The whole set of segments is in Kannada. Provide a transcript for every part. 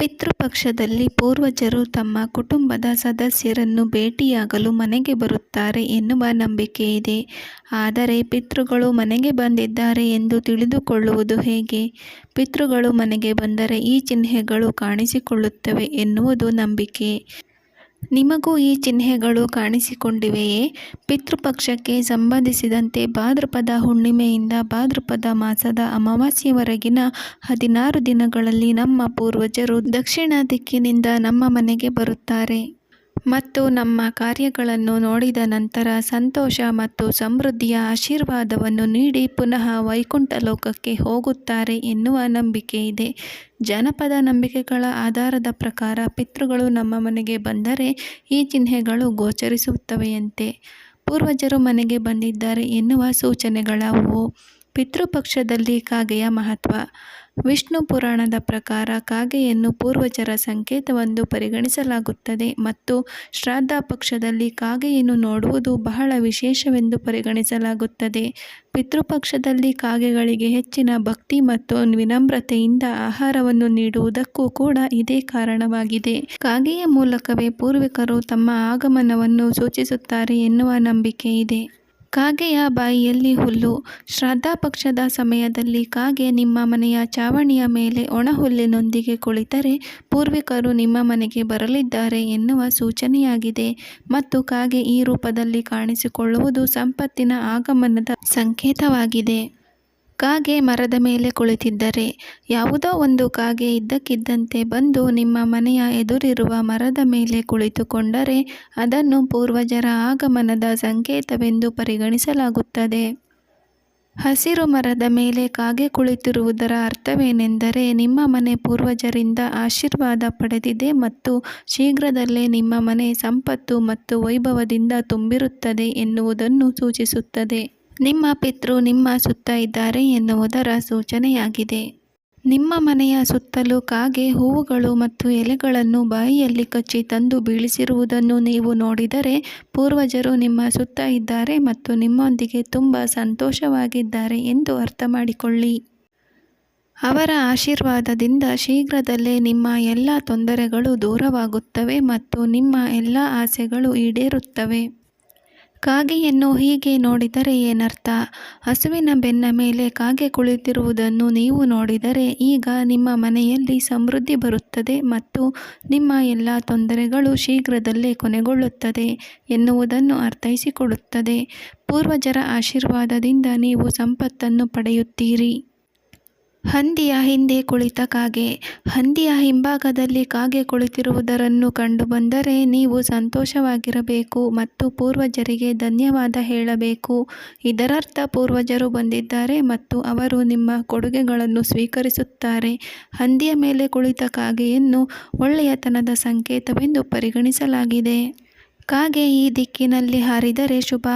ಪಿತೃಪಕ್ಷದಲ್ಲಿ ಪೂರ್ವಜರು ತಮ್ಮ ಕುಟುಂಬದ ಸದಸ್ಯರನ್ನು ಭೇಟಿಯಾಗಲು ಮನೆಗೆ ಬರುತ್ತಾರೆ ಎನ್ನುವ ಇದೆ ಆದರೆ ಪಿತೃಗಳು ಮನೆಗೆ ಬಂದಿದ್ದಾರೆ ಎಂದು ತಿಳಿದುಕೊಳ್ಳುವುದು ಹೇಗೆ? ಪಿತೃಗಳು ಮನೆಗೆ ಬಂದರೆ ಈ ಚಿಹ್ನೆಗಳು ಕಾಣಿಸಿಕೊಳ್ಳುತ್ತವೆ ಎನ್ನುವುದು ನಂಬಿಕೆ. ನಿಮಗೂ ಈ ಚಿಹ್ನೆಗಳು ಕಾಣಿಸಿಕೊಂಡಿವೆಯೇ? ಪಿತೃಪಕ್ಷಕ್ಕೆ ಸಂಬಂಧಿಸಿದಂತೆ ಭಾದ್ರಪದ ಹುಣ್ಣಿಮೆಯಿಂದ ಭಾದ್ರಪದ ಮಾಸದ ಅಮಾವಾಸ್ಯವರೆಗಿನ ಹದಿನಾರು ದಿನಗಳಲ್ಲಿ ನಮ್ಮ ಪೂರ್ವಜರು ದಕ್ಷಿಣ ದಿಕ್ಕಿನಿಂದ ನಮ್ಮ ಮನೆಗೆ ಬರುತ್ತಾರೆ. ಮತ್ತು ನಮ್ಮ ಕಾರ್ಯಗಳನ್ನು ನೋಡಿದ ನಂತರ ಸಂತೋಷ ಮತ್ತು ಸಮೃದ್ಧಿಯ ಆಶೀರ್ವಾದವನ್ನು ನೀಡಿ ಪುನಃ ವೈಕುಂಠ ಲೋಕಕ್ಕೆ ಹೋಗುತ್ತಾರೆ ಎನ್ನುವ ನಂಬಿಕೆ ಇದೆ ಜನಪದ ನಂಬಿಕೆಗಳ ಆಧಾರದ ಪ್ರಕಾರ ಪಿತೃಗಳು ನಮ್ಮ ಮನೆಗೆ ಬಂದರೆ ಈ ಚಿಹ್ನೆಗಳು ಗೋಚರಿಸುತ್ತವೆಯಂತೆ. ಪೂರ್ವಜರು ಮನೆಗೆ ಬಂದಿದ್ದಾರೆ ಎನ್ನುವ ಸೂಚನೆಗಳಾವುವು? ಪಿತೃಪಕ್ಷದಲ್ಲಿ ಕಾಗೆಯ ಮಹತ್ವ. ವಿಷ್ಣು ಪುರಾಣದ ಪ್ರಕಾರ ಕಾಗೆಯನ್ನು ಪೂರ್ವಜರ ಸಂಕೇತವೆಂದು ಪರಿಗಣಿಸಲಾಗುತ್ತದೆ ಮತ್ತು ಶ್ರಾದ್ದ ಪಕ್ಷದಲ್ಲಿ ಕಾಗೆಯನ್ನು ನೋಡುವುದು ಬಹಳ ವಿಶೇಷವೆಂದು ಪರಿಗಣಿಸಲಾಗುತ್ತದೆ. ಪಿತೃಪಕ್ಷದಲ್ಲಿ ಕಾಗೆಗಳಿಗೆ ಹೆಚ್ಚಿನ ಭಕ್ತಿ ಮತ್ತು ವಿನಮ್ರತೆಯಿಂದ ಆಹಾರವನ್ನು ನೀಡುವುದಕ್ಕೂ ಕೂಡ ಇದೇ ಕಾರಣವಾಗಿದೆ. ಕಾಗೆಯ ಮೂಲಕವೇ ಪೂರ್ವಿಕರು ತಮ್ಮ ಆಗಮನವನ್ನು ಸೂಚಿಸುತ್ತಾರೆ ಎನ್ನುವ ನಂಬಿಕೆಯಿದೆ. ಕಾಗೆಯ ಬಾಯಿಯಲ್ಲಿ ಹುಲ್ಲು. ಶ್ರಾದ್ಧಪಕ್ಷದ ಸಮಯದಲ್ಲಿ ಕಾಗೆ ನಿಮ್ಮ ಮನೆಯ ಚಾವಣಿಯ ಮೇಲೆ ಒಣಹುಲ್ಲಿನೊಂದಿಗೆ ಕುಳಿತರೆ ಪೂರ್ವಿಕರು ನಿಮ್ಮ ಮನೆಗೆ ಬರಲಿದ್ದಾರೆ ಎನ್ನುವ ಸೂಚನೆಯಾಗಿದೆ ಮತ್ತು ಕಾಗೆ ಈ ರೂಪದಲ್ಲಿ ಕಾಣಿಸಿಕೊಳ್ಳುವುದು ಸಂಪತ್ತಿನ ಆಗಮನದ ಸಂಕೇತವಾಗಿದೆ. ಕಾಗೆ ಮರದ ಮೇಲೆ ಕುಳಿತಿದ್ದರೆ. ಯಾವುದೋ ಒಂದು ಕಾಗೆ ಇದ್ದಕ್ಕಿದ್ದಂತೆ ಬಂದು ನಿಮ್ಮ ಮನೆಯ ಎದುರಿರುವ ಮರದ ಮೇಲೆ ಕುಳಿತುಕೊಂಡರೆ ಅದನ್ನು ಪೂರ್ವಜರ ಆಗಮನದ ಸಂಕೇತವೆಂದು ಪರಿಗಣಿಸಲಾಗುತ್ತದೆ. ಹಸಿರು ಮರದ ಮೇಲೆ ಕಾಗೆ ಕುಳಿತಿರುವುದರ ಅರ್ಥವೇನೆಂದರೆ ನಿಮ್ಮ ಮನೆ ಪೂರ್ವಜರಿಂದ ಆಶೀರ್ವಾದ ಪಡೆದಿದೆ ಮತ್ತು ಶೀಘ್ರದಲ್ಲೇ ನಿಮ್ಮ ಮನೆ ಸಂಪತ್ತು ಮತ್ತು ವೈಭವದಿಂದ ತುಂಬಿರುತ್ತದೆ ಎನ್ನುವುದನ್ನು ಸೂಚಿಸುತ್ತದೆ. ನಿಮ್ಮ ಪಿತೃ ನಿಮ್ಮ ಸುತ್ತ ಇದ್ದಾರೆ ಎನ್ನುವುದರ ಸೂಚನೆಯಾಗಿದೆ. ನಿಮ್ಮ ಮನೆಯ ಸುತ್ತಲೂ ಕಾಗೆ, ಹೂವುಗಳು ಮತ್ತು ಎಲೆಗಳನ್ನು ಬಾಯಿಯಲ್ಲಿ ಕಚ್ಚಿ ತಂದು ಬೀಳಿಸಿರುವುದನ್ನು ನೀವು ನೋಡಿದರೆ ಪೂರ್ವಜರು ನಿಮ್ಮ ಸುತ್ತ ಇದ್ದಾರೆ ಮತ್ತು ನಿಮ್ಮೊಂದಿಗೆ ತುಂಬ ಸಂತೋಷವಾಗಿದ್ದಾರೆ ಎಂದು ಅರ್ಥಮಾಡಿಕೊಳ್ಳಿ. ಅವರ ಆಶೀರ್ವಾದದಿಂದ ಶೀಘ್ರದಲ್ಲೇ ನಿಮ್ಮ ಎಲ್ಲ ತೊಂದರೆಗಳು ದೂರವಾಗುತ್ತವೆ ಮತ್ತು ನಿಮ್ಮ ಎಲ್ಲ ಆಸೆಗಳು ಈಡೇರುತ್ತವೆ. ಕಾಗೆಯನ್ನು ಹೀಗೆ ನೋಡಿದರೆ ಏನರ್ಥ? ಹಸುವಿನ ಬೆನ್ನ ಮೇಲೆ ಕಾಗೆ ಕುಳಿತಿರುವುದನ್ನು ನೀವು ನೋಡಿದರೆ ಈಗ ನಿಮ್ಮ ಮನೆಯಲ್ಲಿ ಸಮೃದ್ಧಿ ಬರುತ್ತದೆ ಮತ್ತು ನಿಮ್ಮ ಎಲ್ಲ ತೊಂದರೆಗಳು ಶೀಘ್ರದಲ್ಲೇ ಕೊನೆಗೊಳ್ಳುತ್ತದೆ ಎನ್ನುವುದನ್ನು ಅರ್ಥೈಸಿಕೊಡುತ್ತದೆ. ಪೂರ್ವಜರ ಆಶೀರ್ವಾದದಿಂದ ನೀವು ಸಂಪತ್ತನ್ನು ಪಡೆಯುತ್ತೀರಿ. ಹಂದಿಯ ಹಿಂದೆ ಕುಳಿತ ಕಾಗೆ. ಹಂದಿಯ ಹಿಂಭಾಗದಲ್ಲಿ ಕಾಗೆ ಕುಳಿತಿರುವುದನ್ನು ಕಂಡುಬಂದರೆ ನೀವು ಸಂತೋಷವಾಗಿರಬೇಕು ಮತ್ತು ಪೂರ್ವಜರಿಗೆ ಧನ್ಯವಾದ ಹೇಳಬೇಕು. ಇದರರ್ಥ ಪೂರ್ವಜರು ಬಂದಿದ್ದಾರೆ ಮತ್ತು ಅವರು ನಿಮ್ಮ ಕೊಡುಗೆಗಳನ್ನು ಸ್ವೀಕರಿಸುತ್ತಾರೆ. ಹಂದಿಯ ಮೇಲೆ ಕುಳಿತ ಕಾಗೆಯನ್ನು ಒಳ್ಳೆಯತನದ ಸಂಕೇತವೆಂದು ಪರಿಗಣಿಸಲಾಗಿದೆ. ಕಾಗೆ ಈ ದಿಕ್ಕಿನಲ್ಲಿ ಹಾರಿದರೆ ಶುಭ.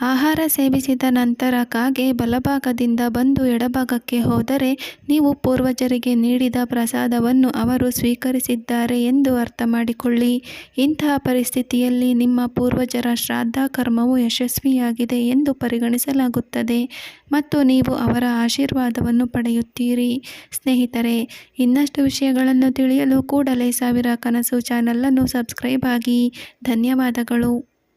ಆಹಾರ ಸೇವಿಸಿದ ನಂತರ ಕಾಗೆ ಬಲಭಾಗದಿಂದ ಬಂದು ಎಡಭಾಗಕ್ಕೆ ಹೋದರೆ ನೀವು ಪೂರ್ವಜರಿಗೆ ನೀಡಿದ ಪ್ರಸಾದವನ್ನು ಅವರು ಸ್ವೀಕರಿಸಿದ್ದಾರೆ ಎಂದು ಅರ್ಥ ಮಾಡಿಕೊಳ್ಳಿ ಇಂತಹ ಪರಿಸ್ಥಿತಿಯಲ್ಲಿ ನಿಮ್ಮ ಪೂರ್ವಜರ ಶ್ರಾದ್ದ ಕರ್ಮವು ಯಶಸ್ವಿಯಾಗಿದೆ ಎಂದು ಪರಿಗಣಿಸಲಾಗುತ್ತದೆ ಮತ್ತು ನೀವು ಅವರ ಆಶೀರ್ವಾದವನ್ನು ಪಡೆಯುತ್ತೀರಿ. ಸ್ನೇಹಿತರೆ, ಇನ್ನಷ್ಟು ವಿಷಯಗಳನ್ನು ತಿಳಿಯಲು ಕೂಡಲೇ ಸಾವಿರ ಕನಸು ಚಾನಲನ್ನು ಸಬ್ಸ್ಕ್ರೈಬ್ ಆಗಿ. ಧನ್ಯವಾದಗಳು.